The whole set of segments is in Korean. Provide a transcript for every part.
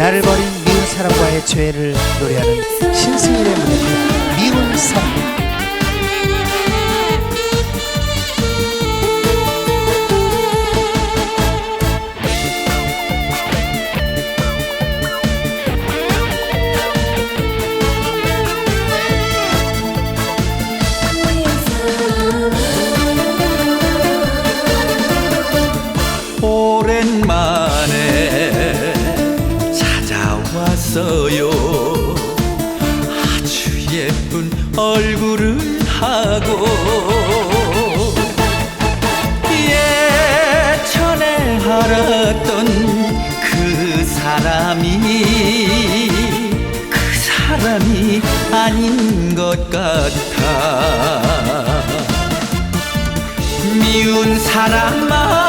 나를 버린 미운 사람과의 죄를 노래하는 신승일의 무대 찾아왔어요. 아주 예쁜 얼굴을 하고 예전에 알았던 그 사람이 그 사람이 아닌 것 같아. 미운 사람아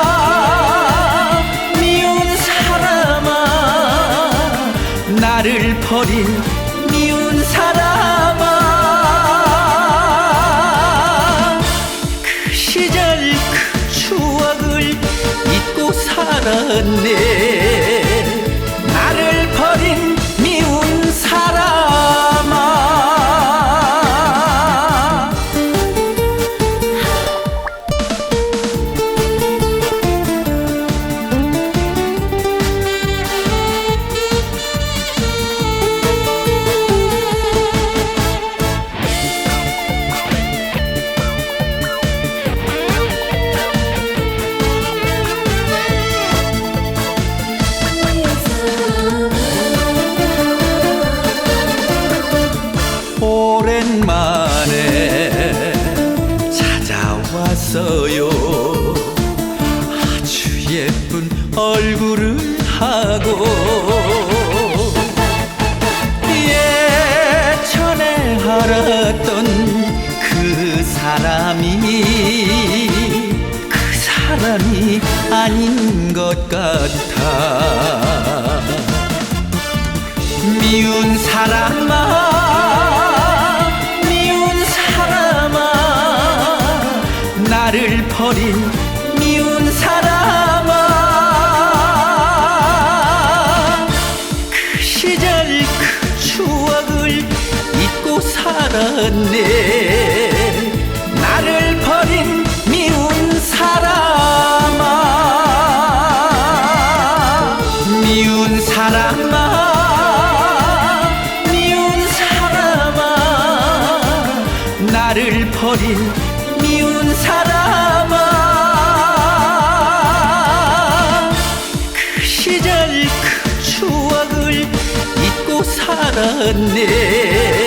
버린 미운 사람아. 그 시절 그 추억을 잊고 살았네 오랜만에 찾아왔어요. 아주 예쁜 얼굴을 하고 예전에 알았던 그 사람이 그 사람이 아닌 것 같아 버린 미운 사람아. 그 시절 그 추억을 잊고 살았네. 나를 버린 미운 사람아. 미운 사람아. 나를 버린 미운 사람아. 그 시절 그 추억을 잊고 살았네